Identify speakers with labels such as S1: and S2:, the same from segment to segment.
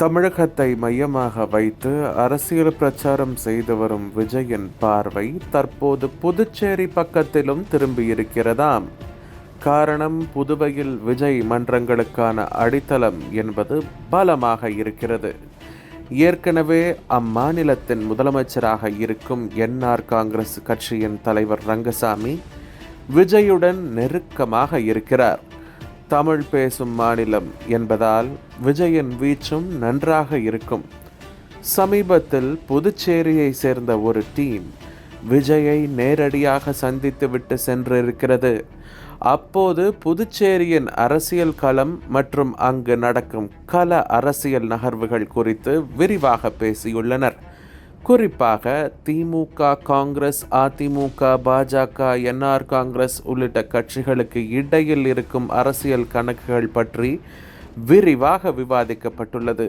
S1: தமிழகத்தை மையமாக வைத்து அரசியல் பிரச்சாரம் செய்து வரும் விஜயின் பார்வை தற்போது புதுச்சேரி பக்கத்திலும் திரும்பியிருக்கிறதாம். காரணம் புதுவையில் விஜய் மன்றங்களுக்கான அடித்தளம் என்பது பலமாக இருக்கிறது. ஏற்கனவே அம்மாநிலத்தின் முதலமைச்சராக இருக்கும் என்ஆர் காங்கிரஸ் கட்சியின் தலைவர் ரங்கசாமி விஜயுடன் நெருக்கமாக இருக்கிறார். தமிழ் பேசும் மாநிலம் என்பதால் விஜயின் வீச்சும் நன்றாக இருக்கும். சமீபத்தில் புதுச்சேரியை சேர்ந்த ஒரு டீம் விஜயை நேரடியாக சந்தித்துவிட்டு சென்றிருக்கிறது. அப்போது புதுச்சேரியின் அரசியல் களம் மற்றும் அங்கு நடக்கும் கல அரசியல் நகர்வுகள் குறித்து விரிவாக பேசியுள்ளனர். குறிப்பாக திமுக காங்கிரஸ் அதிமுக பாஜக என்ஆர் காங்கிரஸ் உள்ளிட்ட கட்சிகளுக்கு இடையில் இருக்கும் அரசியல் கணக்குகள் பற்றி விரிவாக விவாதிக்கப்பட்டுள்ளது.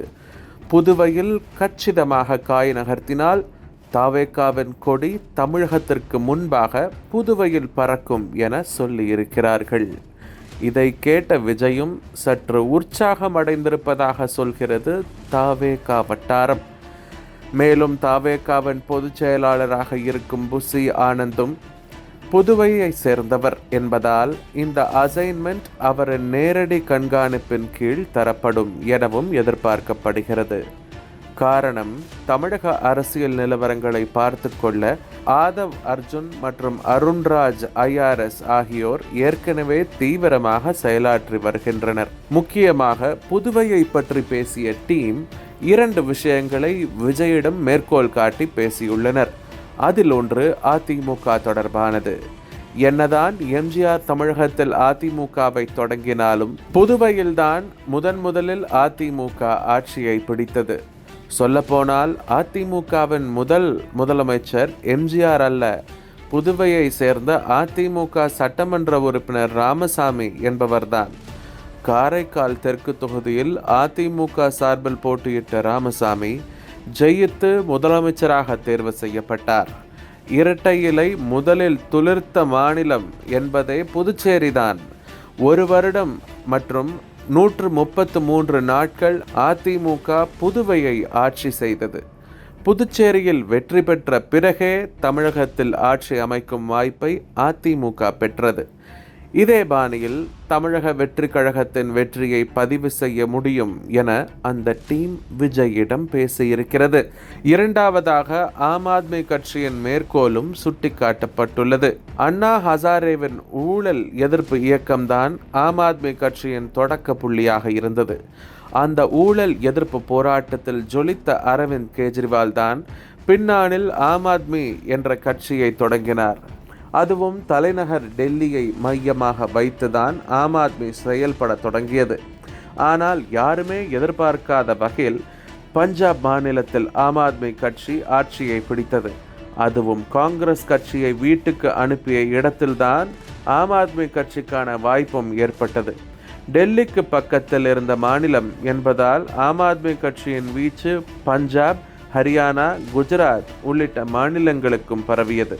S1: புதுவையில் கச்சிதமாக காய் நகர்த்தினால் தாவேக்காவின் கொடி தமிழகத்திற்கு முன்பாக புதுவையில் பறக்கும் என சொல்லியிருக்கிறார்கள். இதை கேட்ட விஜயும் சற்று உற்சாகம் அடைந்திருப்பதாக சொல்கிறது தாவேகா வட்டாரம். மேலும் தாவேகாவின் பொதுச் செயலாளராக இருக்கும் புசி ஆனந்தும் புதுவையை சேர்ந்தவர் என்பதால் இந்த அசைன்மெண்ட் அவரின் நேரடி கண்காணிப்பின் கீழ் தரப்படும் எனவும் எதிர்பார்க்கப்படுகிறது. காரணம் தமிழக அரசியல் நிலவரங்களை பார்த்து கொள்ள ஆதவ் அர்ஜுன் மற்றும் அருண்ராஜ் ஐஆர்எஸ் ஆகியோர் ஏற்கனவே தீவிரமாக செயலாற்றி வருகின்றனர். முக்கியமாக புதுவையை பற்றி பேசிய டீம் இரண்டு விஷயங்களை விஜயிடம் மேற்கோள் காட்டி பேசியுள்ளனர். அதில் ஒன்று அதிமுக தொடர்பானது. என்னதான் எம்ஜிஆர் தமிழகத்தில் அதிமுகவை தொடங்கினாலும் புதுவையில்தான் முதன் முதலில் அதிமுக ஆட்சியை பிடித்தது. சொல்லப்போனால் அதிமுகவின் முதல் முதலமைச்சர் எம்ஜிஆர் அல்ல. புதுவையை சேர்ந்த அதிமுக சட்டமன்ற உறுப்பினர் ராமசாமி என்பவர்தான். காரைக்கால் தெற்கு தொகுதியில் அதிமுக சார்பில் போட்டியிட்ட ராமசாமி ஜெயித்து முதலமைச்சராக தேர்வு செய்யப்பட்டார். இரட்டை இலை முதலில் துளிர்த்த மாநிலம் என்பதே புதுச்சேரிதான். ஒரு வருடம் மற்றும் நூற்று முப்பத்து மூன்று நாட்கள் அதிமுக புதுவையை ஆட்சி செய்தது. புதுச்சேரியில் வெற்றி பெற்ற பிறகே தமிழகத்தில் ஆட்சி அமைக்கும் வாய்ப்பை அதிமுக பெற்றது. இதே பாணியில் தமிழக வெற்றி கழகத்தின் வெற்றியை பதிவு செய்ய முடியும் என அந்த டீம் விஜயிடம் பேசியிருக்கிறது. இரண்டாவதாக ஆம் ஆத்மி கட்சியின் மேற்கோளும் சுட்டிக்காட்டப்பட்டுள்ளது. அண்ணா ஹசாரேவின் ஊழல் எதிர்ப்பு இயக்கம்தான் ஆம் ஆத்மி கட்சியின் தொடக்க புள்ளியாக இருந்தது. அந்த ஊழல் எதிர்ப்பு போராட்டத்தில் ஜொலித்த அரவிந்த் கெஜ்ரிவால் தான் பின்னாளில் ஆம் ஆத்மி என்ற கட்சியை தொடங்கினார். அதுவும் தலைநகர் டெல்லியை மையமாக வைத்துதான் ஆம் ஆத்மி செயல்பட தொடங்கியது. ஆனால் யாருமே எதிர்பார்க்காத வகையில் பஞ்சாப் மாநிலத்தில் ஆம் ஆத்மி கட்சி ஆட்சியை பிடித்தது. அதுவும் காங்கிரஸ் கட்சியை வீட்டுக்கு அனுப்பிய இடத்தில்தான் ஆம் ஆத்மி கட்சிக்கான வாய்ப்பும் ஏற்பட்டது. டெல்லிக்கு பக்கத்தில் இருந்த மாநிலம் என்பதால் ஆம் ஆத்மி கட்சியின் வீச்சு பஞ்சாப் ஹரியானா குஜராத் உள்ளிட்ட மாநிலங்களுக்கும் பரவியது.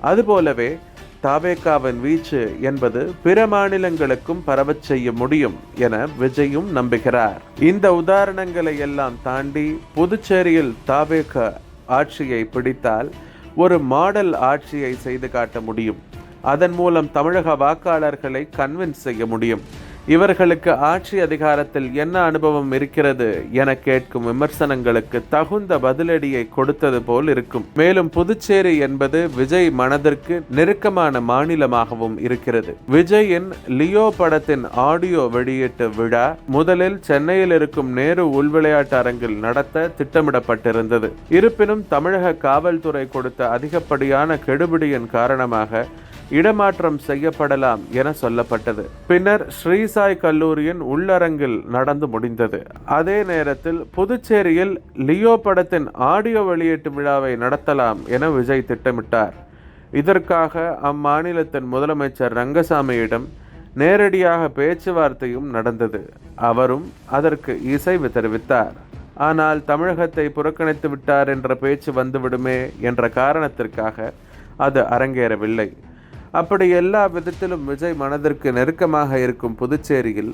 S1: அதுபோலவே தாவேக்காவின் வீச்சு என்பது பிற மாநிலங்களுக்கும் பரவச் செய்ய முடியும் என விஜயும் நம்புகிறார். இந்த உதாரணங்களை எல்லாம் தாண்டி புதுச்சேரியில் தாவேக்கா ஆட்சியை பிடித்தால் ஒரு மாடல் ஆட்சியை செய்து காட்ட முடியும். அதன் மூலம் தமிழக வாக்காளர்களை கன்வின்ஸ் செய்ய முடியும். இவர்களுக்கு ஆட்சி அதிகாரத்தில் என்ன அனுபவம் இருக்கிறது என கேட்கும் விமர்சனங்களுக்கு தகுந்த பதிலடியை கொடுத்தது போல் இருக்கும். மேலும் புதுச்சேரி என்பது விஜய் மனதிற்கு நெருக்கமான மாநிலமாகவும் இருக்கிறது. விஜயின் லியோ படத்தின் ஆடியோ வெளியீட்டு விழா முதலில் சென்னையில் இருக்கும் நேரு உள்விளையாட்டு அரங்கில் நடத்த திட்டமிடப்பட்டிருந்தது. இருப்பினும் தமிழக காவல்துறை கொடுத்த அதிகப்படியான கெடுபிடியின் காரணமாக இடமாற்றம் செய்யப்படலாம் என சொல்லப்பட்டது. பின்னர் ஸ்ரீசாய் கல்லூரியின் உள்ளரங்கில் நடந்து முடிந்தது. அதே நேரத்தில் புதுச்சேரியில் லியோ படத்தின் ஆடியோ வெளியீட்டு விழாவை நடத்தலாம் என விஜய் திட்டமிட்டார். இதற்காக அம்மாநிலத்தின் முதலமைச்சர் ரங்கசாமியிடம் நேரடியாக பேச்சுவார்த்தையும் நடந்தது. அவரும் அதற்கு இசைவு தெரிவித்தார். ஆனால் தமிழகத்தை புறக்கணித்து விட்டார் என்ற பேச்சு வந்துவிடுமே என்ற காரணத்திற்காக அது அரங்கேறவில்லை. அப்படி எல்லா விதத்திலும் விஜய் மனதிற்கு நெருக்கமாக இருக்கும் புதுச்சேரியில்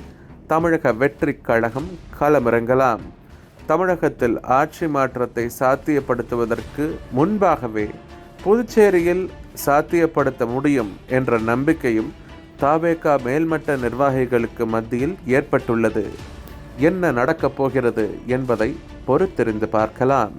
S1: தமிழக வெற்றி கழகம் களமிறங்கலாம். தமிழகத்தில் ஆட்சி மாற்றத்தை சாத்தியப்படுத்துவதற்கு முன்பாகவே புதுச்சேரியில் சாத்தியப்படுத்த முடியும் என்ற நம்பிக்கையும் தாவேகா மேல்மட்ட நிர்வாகிகளுக்கு மத்தியில் ஏற்பட்டுள்ளது. என்ன நடக்கப் போகிறது என்பதை பொறுத்திருந்து பார்க்கலாம்.